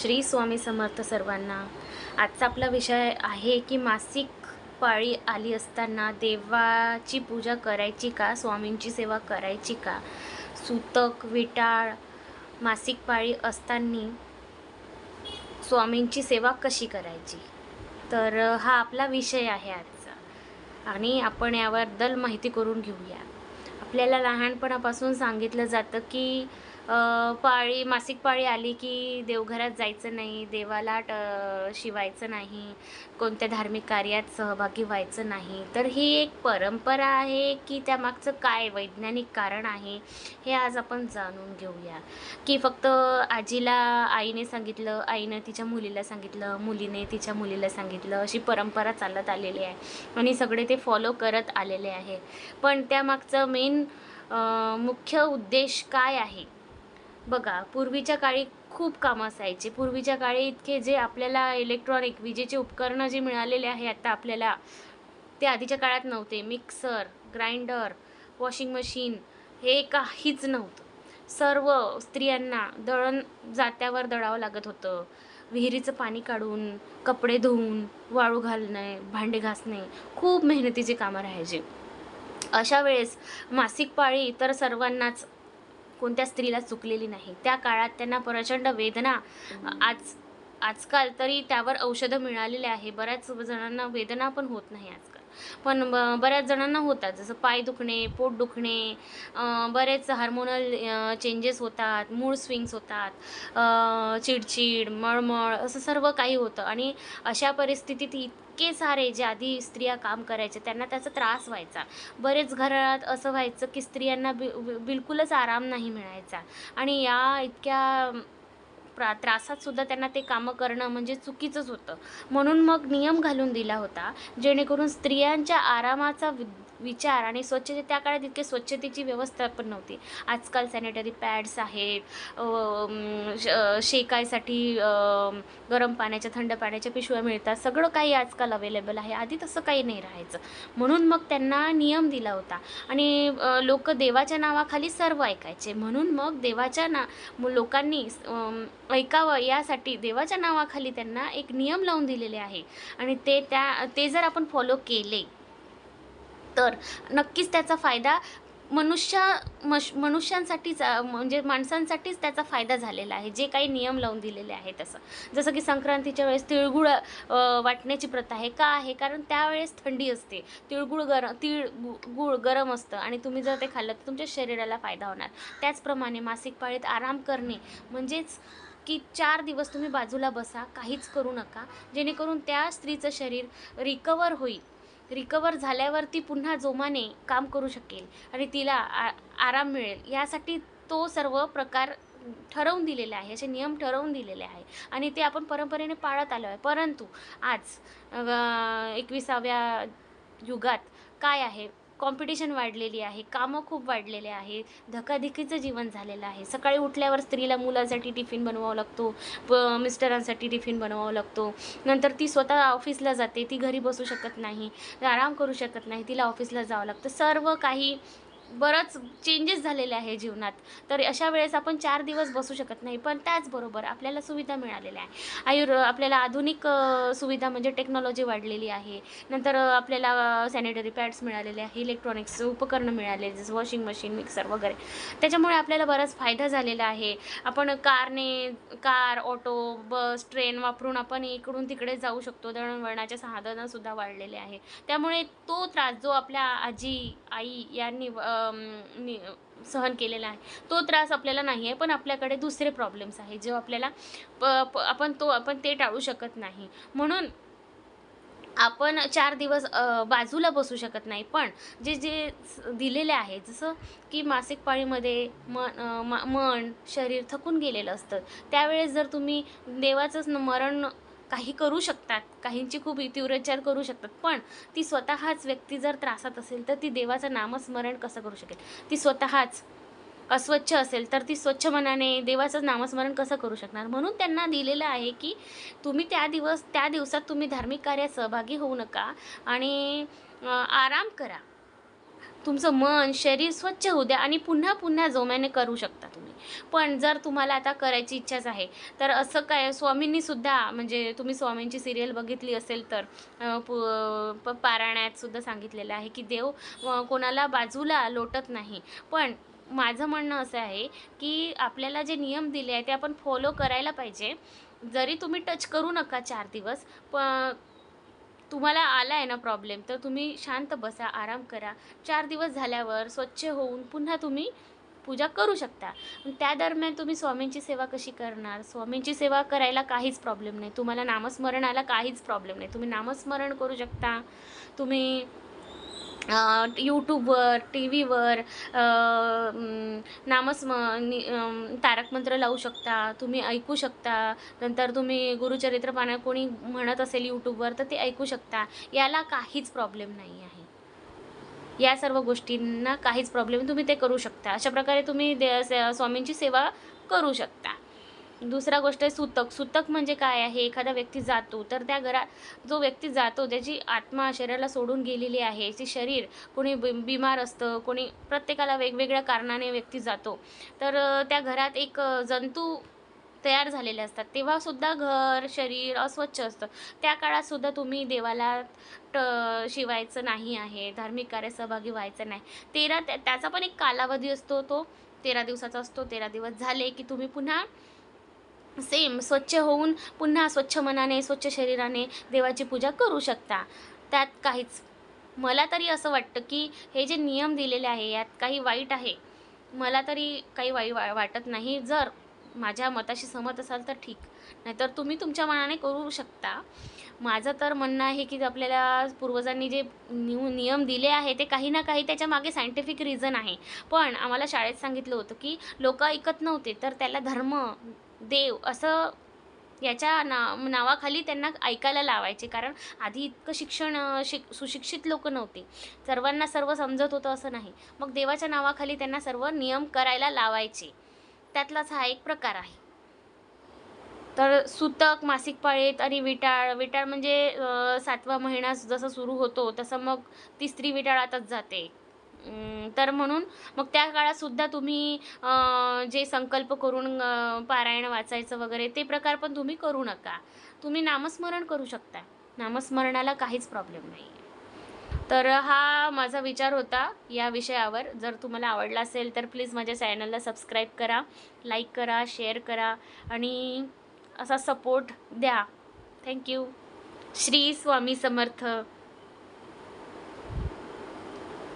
श्री स्वामी समर्थ सर्वांना. आजचा आपला विषय आहे की मासिक पाळी आली असताना देवाची पूजा करायची का? स्वामींची सेवा करायची का? सुतक विटाळ मासिक पाळी असताना स्वामींची सेवा कशी करायची? तर हा आपला विषय आहे आजचा. आणि आपण याबद्दल माहिती करून घेऊया. आपल्याला लहानपणापासून सांगितलं जातं की पाळी मासिक पाळी आली की देवघरात जायचं नाही देवाला ट शिवायचं नाही कोणत्या धार्मिक कार्यात सहभागी व्हायचं नाही. तर ही एक परंपरा आहे की त्यामागचं काय वैज्ञानिक कारण आहे हे आज आपण जाणून घेऊया. की फक्त आजीला आईने सांगितलं आईनं तिच्या मुलीला सांगितलं मुलीने तिच्या मुलीला सांगितलं अशी परंपरा चालत आलेली आहे. आणि सगळे ते फॉलो करत आलेले आहे. पण त्यामागचं मेन मुख्य उद्देश काय आहे? बघा पूर्वीच्या काळी खूप कामं असायचे. पूर्वीच्या काळी इतके जे आपल्याला इलेक्ट्रॉनिक विजेचे उपकरणं जे मिळालेले आहे आता आपल्याला ते आधीच्या काळात नव्हते. मिक्सर ग्राइंडर वॉशिंग मशीन हे काहीच नव्हतं. सर्व स्त्रियांना दळण जात्यावर दळावं लागत होतं. विहिरीचं पाणी काढून कपडे धुवून वाळू घालणे भांडे घासणे खूप मेहनतीची कामं राहायची. अशा वेळेस मासिक पाळी तर सर्वांनाच कोणत्या स्त्रीला चुकलेली नाही. त्या काळात त्यांना प्रचंड वेदना आज आजकाल तरी त्यावर औषधं मिळालेले आहे. बऱ्याच जणांना वेदना पण होत नाही आजकाल. पण ब- बऱ्याच जणांना होतात. जसं पाय दुखणे पोट दुखणे बरेच हार्मोनल चेंजेस होतात मूड स्विंग्स होतात चिडचिड मळमळ असं सर्व काही होतं. आणि अशा परिस्थितीत इतके सारे जे आधी स्त्रिया काम करायचे त्यांना त्याचा त्रास व्हायचा. बरेच घरात असं व्हायचं की स्त्रियांना बि- बिलकुलच आराम नाही मिळायचा. आणि या इतक्या प्रा त्रासात सुद्धा त्यांना ते कामं करणं म्हणजे चुकीचंच होतं. म्हणून मग नियम घालून दिला होता जेणेकरून स्त्रियांच्या आरामाचा विचार आणि स्वच्छते त्या काळात इतके स्वच्छतेची व्यवस्था पण नव्हती. आजकाल सॅनिटरी पॅड्स आहेत श- शेकायसाठी गरम पाण्याच्या थंड पाण्याच्या पिशव्या मिळतात. सगळं काही आजकाल अवेलेबल आहे. आधी तसं काही नाही राहायचं. म्हणून मग त्यांना नियम दिला होता. आणि लोक देवाच्या नावाखाली सर्व ऐकायचे. म्हणून मग देवाच्या ना लोकांनी ऐकावं यासाठी देवाच्या नावाखाली त्यांना एक नियम लावून दिलेले आहे. आणि ते त्या ते जर आपण फॉलो केले तर नक्कीच त्याचा फायदा मनुष्य मश मनुष्यांसाठीच म्हणजे माणसांसाठीच त्याचा फायदा झालेला आहे. जे काही नियम लावून दिलेले आहे तसं. जसं की संक्रांतीच्या वेळेस तिळगुळ वाटण्याची प्रथा आहे का आहे? कारण त्यावेळेस थंडी असते. तिळगुळ गरम तिळ गु- गुळ गरम असतं आणि तुम्ही जर ते खाल्लं तर तुमच्या शरीराला फायदा होणार. त्याचप्रमाणे मासिक पाळीत आराम करणे म्हणजेच की चार दिवस तुम्ही बाजूला बसा काहीच करू नका. जेणेकरून त्या स्त्रीचं शरीर रिकवर होईल. रिकवर झाल्यावर ती पुन्हा जोमाने काम करू शकेल आणि तिला आ आराम मिळेल. यासाठी तो सर्व प्रकार ठरवून दिलेले आहे असे नियम ठरवून दिलेले आहे. आणि ते आपण परंपरेने पाळत आलो आहे. परंतु आज एकविसाव्या युगात काय आहे? कॉम्पिटिशन वाढलेली आहे कामं खूप वाढलेले आहे धकाधकीचं जीवन झालेलं आहे. सकाळी उठल्यावर स्त्रीला मुलासाठी टिफिन बनवावा लागतो प मिस्टरांसाठी टिफिन बनवावा लागतो. नंतर ती स्वतः ऑफिसला जाते ती घरी बसू शकत नाही आराम करू शकत नाही तिला ऑफिसला जावं लागतं. सर्व काही बरंच चेंजेस झालेले आहे जीवनात. तर अशा वेळेस आपण चार दिवस बसू शकत नाही पण त्याचबरोबर आपल्याला सुविधा मिळालेल्या आहे. आयुर् आपल्याला आधुनिक सुविधा म्हणजे टेक्नॉलॉजी वाढलेली आहे. नंतर आपल्याला सॅनिटरी पॅड्स मिळालेले आहे इलेक्ट्रॉनिक्स उपकरणं मिळाले जसं वॉशिंग मशीन मिक्सर वगैरे. त्याच्यामुळे आपल्याला बराच फायदा झालेला आहे. आपण कारने कार ऑटो बस ट्रेन वापरून आपण इकडून तिकडे जाऊ शकतो. दळणवळणाचे साधनंसुद्धा वाढलेले आहे. त्यामुळे तो त्रास जो आपल्या आजी आई यांनी सहन केलेला आहे. तो त्रास आपल्याला नाही आहे पण आपल्याकडे दुसरे प्रॉब्लेम्स आहे जे आपल्याला प आपण तो आपण ते टाळू शकत नाही. म्हणून आपण चार दिवस बाजूला बसू शकत नाही पण जे जे दिलेले आहे जसं की मासिक पाळीमध्ये मन म- मन शरीर थकून गेलेलं असतं त्यावेळेस जर तुम्ही देवाचंच न- मरण काही करू शकतात काहींची खूप तीव्रचार करू शकतात पण ती स्वतःच व्यक्ती जर त्रासात असेल तर ती देवाचं नामस्मरण कसं करू शकेल? ती स्वतःच अस्वच्छ असेल तर ती स्वच्छ मनाने देवाचं नामस्मरण कसं करू शकणार? म्हणून त्यांना दिलेलं आहे की तुम्ही त्या दिवस त्या दिवसात तुम्ही धार्मिक कार्यात सहभागी होऊ नका आणि आराम करा. तुमचं मन शरीर स्वच्छ होऊ द्या आणि पुन्हा पुन्हा जोम्याने करू शकता तुम्ही. पण जर तुम्हाला आता करायची इच्छाच आहे तर असं काय स्वामींनीसुद्धा म्हणजे तुम्ही स्वामींची सिरियल बघितली असेल तर पु प- सांगितलेलं आहे की देव कोणाला बाजूला लोटत नाही. पण माझं म्हणणं असं आहे की आपल्याला जे नियम दिले आहे ते आपण फॉलो करायला पाहिजे. जरी तुम्ही टच करू नका चार दिवस पण तुम्हाला आला आहे ना प्रॉब्लेम तर तुम्ही शांत बसा आराम करा. चार दिवस झाल्यावर स्वच्छ होऊन पुन्हा तुम्ही पूजा करू शकता. त्या दरम्यान तुम्ही स्वामींची सेवा कशी करणार? स्वामींची सेवा करायला काहीच प्रॉब्लेम नाही. तुम्हाला नामस्मरणाला काहीच प्रॉब्लेम नाही. तुम्ही नामस्मरण करू शकता. तुम्ही यूट्यूबवर टी व्हीवर नामस्म नि तारक मंत्र लावू शकता तुम्ही ऐकू शकता. नंतर तुम्ही गुरुचरित्र पाना कोणी म्हणत असेल यूट्यूबवर तर ते ऐकू शकता. याला काहीच प्रॉब्लेम नाही आहे. या सर्व गोष्टींना काहीच प्रॉब्लेम तुम्ही ते करू शकता. अशा प्रकारे तुम्ही दे स्वामींची सेवा करू शकता. दुसरा गोष्ट आहे सुतक. सुतक म्हणजे काय आहे? एखादा व्यक्ती जातो तर त्या घरात जो व्यक्ती जातो त्याची आत्मा शरीराला सोडून गेलेली आहे. ती शरीर कोणी बि बिमार असतं कोणी प्रत्येकाला वेगवेगळ्या कारणाने व्यक्ती जातो. तर त्या घरात एक जंतू तयार झालेले असतात. तेव्हासुद्धा घर शरीर अस्वच्छ असतं. त्या काळातसुद्धा तुम्ही देवाला ट शिवायचं नाही आहे धार्मिक कार्य सहभागी व्हायचं नाही. तेरा त्या त्याचा पण एक कालावधी असतो तो. तेरा दिवसाचा असतो तेरा दिवस झाले की तुम्ही पुन्हा सेम स्वच्छ होऊन पुन्हा स्वच्छ मनाने स्वच्छ शरीराने देवाची पूजा करू शकता. त्यात काहीच मला तरी असं वाटतं की हे जे नियम दिलेले आहे यात काही वाईट आहे. मला तरी काही वाई वा वाटत नाही. जर माझ्या मताशी सहमत असाल तर ठीक. नाहीतर तुम्ही तुमच्या मनाने करू शकता. माझं तर म्हणणं आहे की आपल्याला पूर्वजांनी जे नियम नियम दिले आहे ते काही ना काही त्याच्यामागे सायंटिफिक रिझन आहे. पण आम्हाला शाळेत सांगितलं होतं की लोक ऐकत नव्हते तर त्याला धर्म देव असं याच्या ना नावाखाली त्यांना ऐकायला लावायचे. कारण आधी इतकं शिक्षण शिक सुशिक्षित लोक नव्हते. सर्वांना सर्व समजत होतं असं नाही. मग देवाच्या नावाखाली त्यांना सर्व नियम करायला लावायचे. त्यातलाच हा एक प्रकार आहे. तर सुतक मासिक पाळीत आणि विटाळ विटाळ म्हणजे सातवा महिना जसं सुरू होतो तसं मग ती स्त्री विटाळातच जाते. तर म्हणून मग त्या काळात सुद्धा तुम्ही जे संकल्प करून पारायण वाचायचं वगैरे ते प्रकार पण तुम्ही करू नका. तुम्ही नामस्मरण करू शकता. नामस्मरणाला काहीच प्रॉब्लेम नाही तर हा माझा विचार होता या विषयावर. जर तुम्हाला आवडला असेल तर प्लीज माझ्या चॅनलला सबस्क्राईब करा लाईक करा शेअर करा आणि असा सपोर्ट द्या. Thank you Shri Swami Samarth.